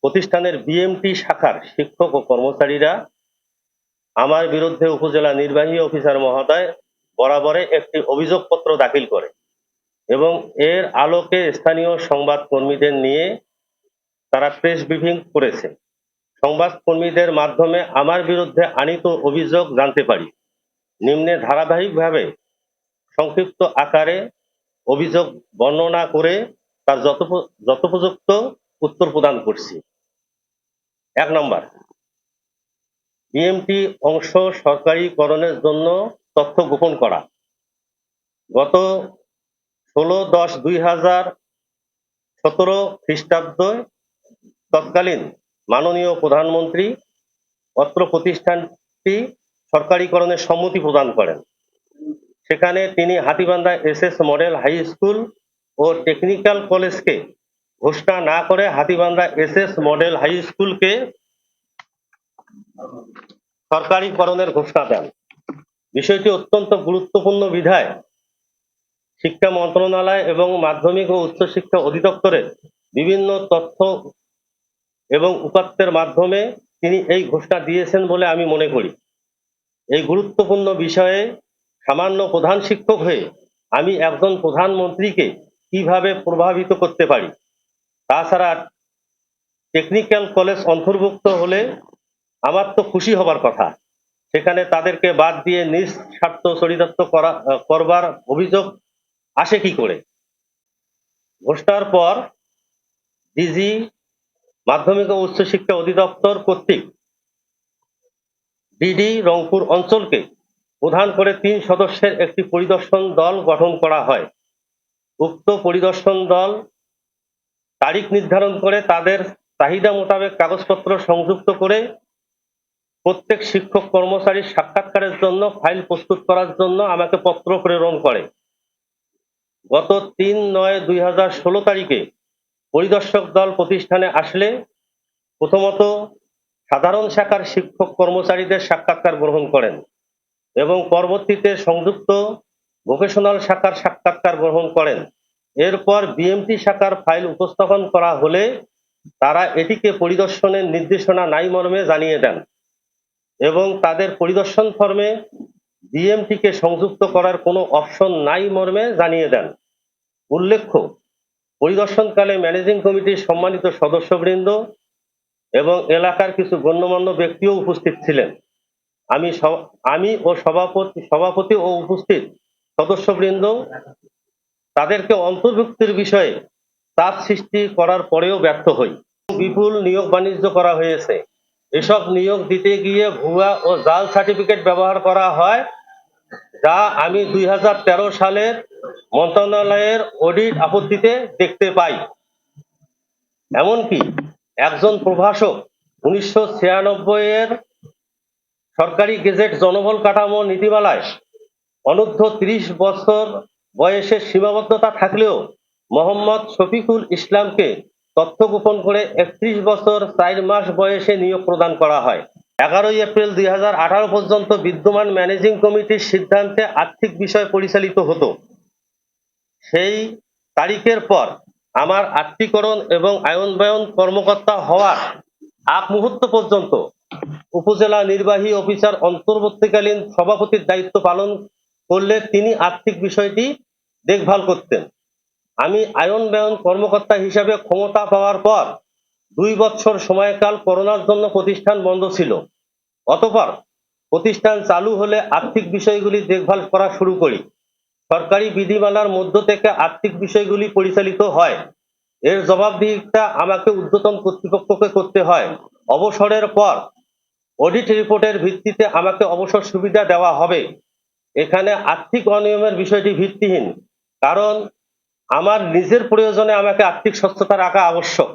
প্রতিষ্ঠানের বিএমটি শাখার শিক্ষক ও কর্মচারীরা আমার বিরুদ্ধে উপজেলা নির্বাহী অফিসার মহোদয় বরাবরে একটি অভিযোগপত্র দাখিল করে এবং এর আলোকে স্থানীয় সংবাদ কর্মীদের নিয়ে তারা প্রেস ব্রিফিং করেছে। সংবাদ কর্মীদের মাধ্যমে আমার বিরুদ্ধে আনিত অভিযোগ জানতে পারি। নিম্নে ধারাবাহিকভাবে সংক্ষিপ্ত আকারে অভিযোগ বর্ণনা করে তার যথোপ- যথোপযুক্ত উত্তর প্রদান করছি। এক নম্বর বিএমটি অংশ সরকারিকরণের জন্য তথ্য গোপন করা। গত ষোলো দশ দুই হাজার সতেরো খ্রিস্টাব্দ তৎকালীন মাননীয় প্রধানমন্ত্রী অত্র প্রতিষ্ঠানটি সরকারিকরণের সম্মতি প্রদান করেন। সেখানে তিনি Hatibandha S S model high school ও টেকনিক্যাল কলেজকে ঘোষণা না করে Hatibandha S S model high স্কুলকে সরকারিকরণের ঘোষণা দেন। বিষয়টি অত্যন্ত গুরুত্বপূর্ণ বিধায় শিক্ষা মন্ত্রণালয় এবং মাধ্যমিক ও উচ্চশিক্ষা অধিদপ্তরের বিভিন্ন তথ্য এবং উপাত্তের মাধ্যমে তিনি এই ঘোষণা দিয়েছেন বলে আমি মনে করি। এই গুরুত্বপূর্ণ বিষয়ে সামান্য প্রধান শিক্ষক হয়ে আমি একজন প্রধানমন্ত্রীকে কীভাবে প্রভাবিত করতে পারি? তাছাড়া টেকনিক্যাল কলেজ অন্তর্ভুক্ত হলে আমার তো খুশি হবার কথা। সেখানে তাদেরকে বাদ দিয়ে নিজ স্বার্থ চরিতার্থ করা করবার অভিযোগ আসে কি করে? ঘোষণার পর ডিজি মাধ্যমিক ও উচ্চশিক্ষা অধিদপ্তর কর্তৃক ডিডি রংপুর অঞ্চলকে প্রধান করে তিন সদস্যের একটি পরিদর্শন দল গঠন করা হয়। উক্ত পরিদর্শন দল তারিখ নির্ধারণ করে তাদের চাহিদা মোতাবেক কাগজপত্র সংযুক্ত করে প্রত্যেক শিক্ষক কর্মচারীর সাক্ষাৎকারের জন্য, ফাইল প্রস্তুত করার জন্য আমাকে পত্র প্রেরণ করে। গত তিন নয় দুই হাজার ষোলো তারিখে পরিদর্শক দল প্রতিষ্ঠানে আসলে প্রথমত সাধারণ শাখার শিক্ষক কর্মচারীদের সাক্ষাৎকার গ্রহণ করেন এবং পরবর্তীতে সংযুক্ত ভোকেশনাল শাখার সাক্ষাৎকার গ্রহণ করেন। এরপর বিএমটি শাখার ফাইল উপস্থাপন করা হলে তারা এটিকে পরিদর্শনের নির্দেশনা নাই মর্মে জানিয়ে দেন এবং তাদের পরিদর্শন ফর্মে বিএমটিকে সংযুক্ত করার কোনো অপশন নাই মর্মে জানিয়ে দেন। উল্লেখ্য, পরিদর্শনকালে ম্যানেজিং কমিটির সম্মানিত সদস্যবৃন্দ এবং এলাকার কিছু গণ্যমান্য ব্যক্তিও উপস্থিত ছিলেন। আমি আমি ও সভাপতি সভাপতি ও উপস্থিত সদস্যবৃন্দ তাদেরকে অন্তর্ভুক্তির বিষয়ে চাপ সৃষ্টি করার পরেও ব্যর্থ হই। বিপুল নিয়োগ বাণিজ্য করা হয়েছে। এসব নিয়োগ দিতে গিয়ে ভুয়া ও জাল সার্টিফিকেট ব্যবহার করা হয়, যা আমি দুই হাজার তেরো সালের মন্ত্রণালয়ের অডিট আপত্তিতে দেখতে পাই। এমনকি একজন প্রভাষক উনিশশো ছিয়ানব্বই এর সরকারি গেজেট জনবল কাঠামো নীতিমালায় অনূর্ধ্ব ত্রিশ বছর বয়সের সীমাবদ্ধতা থাকলেও মোহাম্মদ শফিকুল ইসলামকে তথ্য গোপন করে একত্রিশ বছর চার মাস বয়সে নিয়োগ প্রদান করা হয়। এগারোই এপ্রিল দুই হাজার আঠারো পর্যন্ত বিদ্যমান ম্যানেজিং কমিটির সিদ্ধান্তে আর্থিক বিষয় পরিচালিত হতো। সেই তারিখের পর আমার আত্মীকরণ এবং আয়ন আয়নবায়ন কর্মকর্তা হওয়ার আগ মুহূর্ত পর্যন্ত উপজেলা নির্বাহী অফিসার অন্তর্বর্তীকালীন সভাপতির দায়িত্ব পালন করলে তিনি আর্থিক বিষয়টি দেখভাল করতেন। আমি আয়ন ব্যয়ন কর্মকর্তা হিসাবে ক্ষমতা পাওয়ার পর দুই বছর সময়কাল করোনার জন্য প্রতিষ্ঠান বন্ধ ছিল। অতঃপর প্রতিষ্ঠান চালু হলে আর্থিক বিষয়গুলি দেখভাল করা শুরু করি। সরকারি বিধিমালার মধ্য থেকে আর্থিক বিষয়গুলি পরিচালিত হয়। এর জবাবদিহিতা আমাকে ঊর্ধ্বতন কর্তৃপক্ষকে করতে হয়। অবসরের পর অডিট রিপোর্টের ভিত্তিতে আমাকে অবসর সুবিধা দেওয়া হবে। এখানে আর্থিক অনিয়মের বিষয়টি ভিত্তিহীন। কারণ আমার নিজের প্রয়োজনে আমাকে আর্থিক স্বচ্ছতা রাখা আবশ্যক।